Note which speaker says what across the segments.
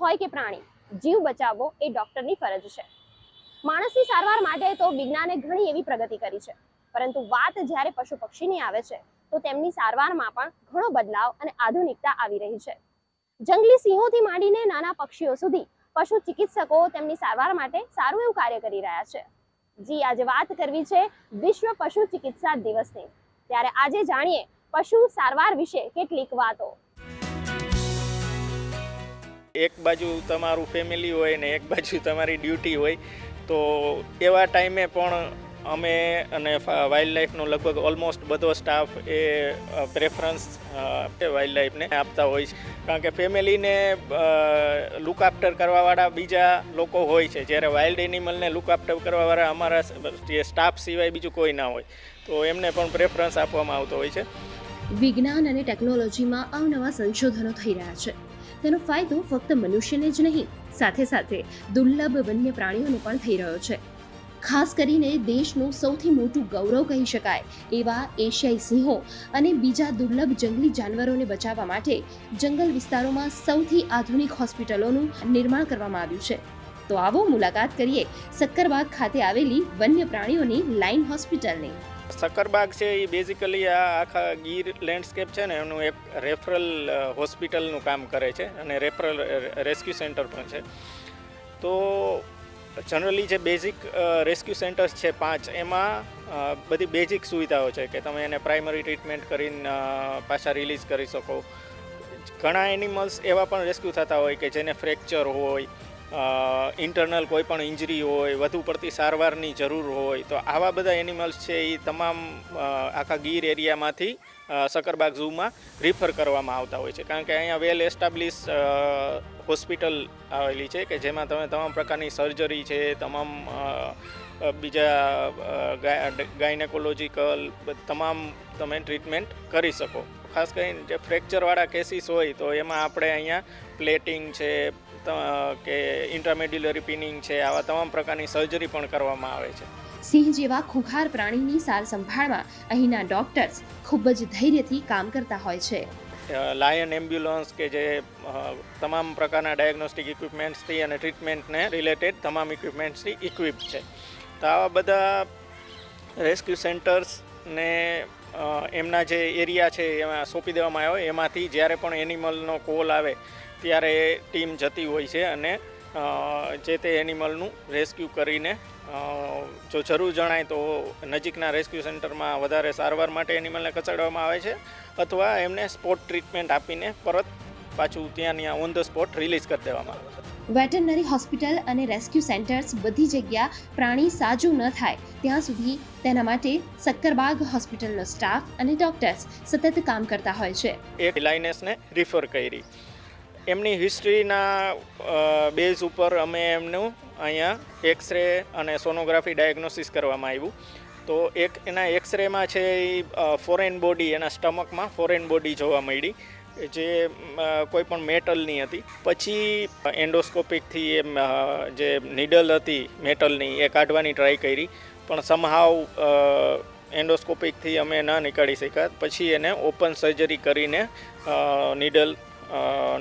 Speaker 1: હોય કે પ્રાણી, જીવ બચાવવો એ ડોક્ટરની ફરજ છે. માણસની સારવાર માટે તો વિજ્ઞાને ઘણી એવી પ્રગતિ કરી છે. પરંતુ વાત જ્યારે પશુ પક્ષીની આવે છે, તો તેમની સારવારમાં પણ ઘણો બદલાવ અને આધુનિકતા આવી રહી છે. જંગલી સિંહોથી માંડીને નાના પક્ષીઓ સુધી પશુ ચિકિત્સકો તેમની સારવાર માટે સારું એવું કાર્ય કરી રહ્યા છે. જી, આજે વાત કરવી છે વિશ્વ પશુ ચિકિત્સા દિવસની. ત્યારે આજે જાણીએ પશુ સારવાર વિશે કેટલીક વાતો.
Speaker 2: એક બાજુ તમારું ફેમિલી હોય ને એક બાજુ તમારી ડ્યુટી હોય, તો એવા ટાઈમે પણ અમે અને વાઇલ્ડ લાઈફનો લગભગ ઓલમોસ્ટ બધો સ્ટાફ એ પ્રેફરન્સ વાઇલ્ડ લાઈફને આપતા હોય છે. કારણ કે ફેમિલીને લુક આફ્ટર કરવાવાળા બીજા લોકો હોય છે. જ્યારે વાઇલ્ડ એનિમલને લુક આફ્ટર કરવાવાળા અમારા સ્ટાફ સિવાય બીજું કોઈ ના હોય, તો એમને પણ પ્રેફરન્સ આપવામાં આવતો હોય છે.
Speaker 3: વિજ્ઞાન અને ટેકનોલોજીમાં અવનવા સંશોધનો થઈ રહ્યા છે. તેનો ફાયદો ફક્ત મનુષ્યને જ નહીં, સાથે સાથે દુર્લભ વન્ય પ્રાણીઓને પણ થઈ રહ્યો છે. ખાસ કરીને દેશનું સૌથી મોટું ગૌરવ કહી શકાય એવા એશિયાઈ સિંહો અને બીજા દુર્લભ જંગલી જાનવરોને બચાવવા માટે જંગલ વિસ્તારોમાં સૌથી આધુનિક હોસ્પિટલોનું નિર્માણ કરવામાં આવ્યું છે. તો આવો મુલાકાત કરીએ સક્કરબાગ ખાતે આવેલી વન્ય પ્રાણીઓની લાઇન હોસ્પિટલની.
Speaker 2: સક્કરબાગ છે એ બેઝિકલી આ આખા ગીર લેન્ડસ્કેપ છે ને, એનું એક રેફરલ હોસ્પિટલનું કામ કરે છે અને રેફરલ રેસ્ક્યુ સેન્ટર પણ છે. તો જનરલી જે બેઝિક રેસ્ક્યુ સેન્ટર્સ છે પાંચ, એમાં બધી બેઝિક સુવિધાઓ છે કે તમે એને પ્રાઇમરી ટ્રીટમેન્ટ કરીને પાછા રિલીઝ કરી શકો. ઘણા એનિમલ્સ એવા પણ રેસ્ક્યુ થતા હોય કે જેને ફ્રેક્ચર હોય ઇન્ટરનલ કોઈ પણ ઇન્જરી હોય, વધુ પડતી સારવારની જરૂર હોય, તો આવા બધા એનિમલ્સ છે એ તમામ આખા ગીર એરિયામાંથી સકરબાગ ઝૂમાં રિફર કરવામાં આવતા હોય છે. કારણ કે અહીંયા વેલ એસ્ટાબ્લિશ હોસ્પિટલ આવેલી છે કે જેમાં તમે તમામ પ્રકારની સર્જરી છે, તમામ બીજા ગાયનેકોલોજીકલ તમામ તમે ટ્રીટમેન્ટ કરી શકો. ખાસ કરીને જે ફ્રેક્ચરવાળા કેસીસ હોય તો એમાં આપણે અહીંયા પ્લેટિંગ છે કે ઇન્ટરમેડ્યુલરી પિનિંગ છે આવા તમામ પ્રકારની સર્જરી પણ કરવામાં આવે છે.
Speaker 3: સિંહ જેવા ખુખાર પ્રાણીની સાર સંભાળમાં અહીંના ડોક્ટર્સ ખૂબ જ ધૈર્યથી કામ કરતા હોય છે.
Speaker 2: લાયન એમ્બ્યુલન્સ કે જે તમામ પ્રકારના ડાયગ્નોસ્ટિક ઇક્વિપમેન્ટ્સથી અને ટ્રીટમેન્ટને રિલેટેડ તમામ ઇક્વિપમેન્ટ્સથી ઇક્વિપ છે. તો આવા બધા રેસ્ક્યુ સેન્ટર્સને ને એમના જે એરિયા છે એમાં સોંપી દેવામાં આવ્યો. હોય એમાંથી જ્યારે પણ એનિમલનો કોલ આવે ત્યારે ટીમ જતી હોય છે અને જે તે એનિમલનું રેસ્ક્યુ કરીને જો જરૂર જણાય તો નજીકના રેસ્ક્યુ સેન્ટરમાં વધારે સારવાર માટે એનિમલને ખસેડવામાં આવે છે અથવા એમને સ્પોટ ટ્રીટમેન્ટ આપીને પરત પાછું ત્યાં ત્યાં ઓન ધ સ્પોટ રિલીઝ કરી દેવામાં આવે છે.
Speaker 3: વેટરનરી હોસ્પિટલ અને રેસ્ક્યુ સેન્ટર્સ બધી જગ્યા પ્રાણી સાજું ન થાય. ત્યાં સુધી તેના માટે સક્કરબાગ હોસ્પિટલનો સ્ટાફ અને ડોક્ટર્સ સતત કામ કરતા હોય છે.
Speaker 2: એક લાઇનેસને રિફર કરી. એમની હિસ્ટ્રીના બેઝ ઉપર અમે એમનું અહીંયા એક્સરે અને સોનોગ્રાફી ડાયગ્નોસિસ કરવામાં આવ્યું. તો એક એના એક્સરેમાં છે એ ફોરેન બોડી એના સ્ટમકમાં ફોરેન બોડી જોવા મળી. જે કોઈ પણ મેટલની હતી. પછી એન્ડોસ્કોપિકથી એમ જે નીડલ હતી મેટલની એ કાઢવાની ટ્રાય કરી. પણ સમહાવ એન્ડોસ્કોપિકથી અમે ન નીકાળી શક્યા. પછી એને ઓપન સર્જરી કરીને નીડલ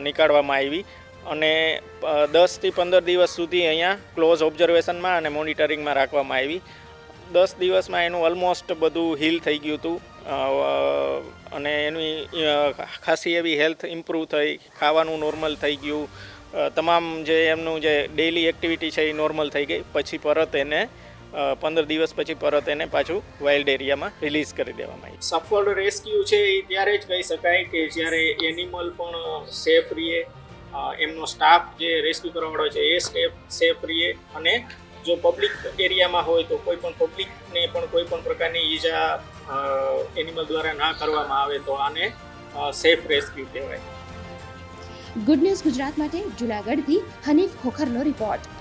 Speaker 2: નીકાળવામાં આવી અને દસથી પંદર દિવસ સુધી અહીંયા ક્લોઝ ઓબ્ઝર્વેશનમાં અને મોનિટરિંગમાં રાખવામાં આવી. દસ દિવસમાં એનું ઓલમોસ્ટ બધું હીલ થઈ ગયું હતું. અને એની ખાસી એવી હેલ્થ ઇમ્પ્રૂવ થઈ, ખાવાનું નોર્મલ થઈ ગયું. તમામ જે એમનું જે ડેઇલી એક્ટિવિટી છે એ નોર્મલ થઈ ગઈ. પછી પરત એને પંદર દિવસ પછી પરત એને પાછું વાઇલ્ડ એરિયામાં રિલીઝ કરી દેવામાં આવી. સફળ રેસ્ક્યુ છે એ ત્યારે જ કહી શકાય કે જ્યારે એનિમલ પણ સેફ રહીએ એમનો સ્ટાફ જે રેસ્ક્યુ કરવાવાળો છે એ સ્ટેફ સેફ રહીએ અને જો પબ્લિક એરિયામાં હોય તો કોઈ પણ પબ્લિકને પણ કોઈ પણ પ્રકારની ઈજા એનિમલ દ્વારા ના કરવામાં આવે તો આને સેફ રેસ્ક્યુ કહેવાય.
Speaker 3: ગુડ ન્યૂઝ ગુજરાત માટે જુનાગઢથી હનીફ ખોખરનો રિપોર્ટ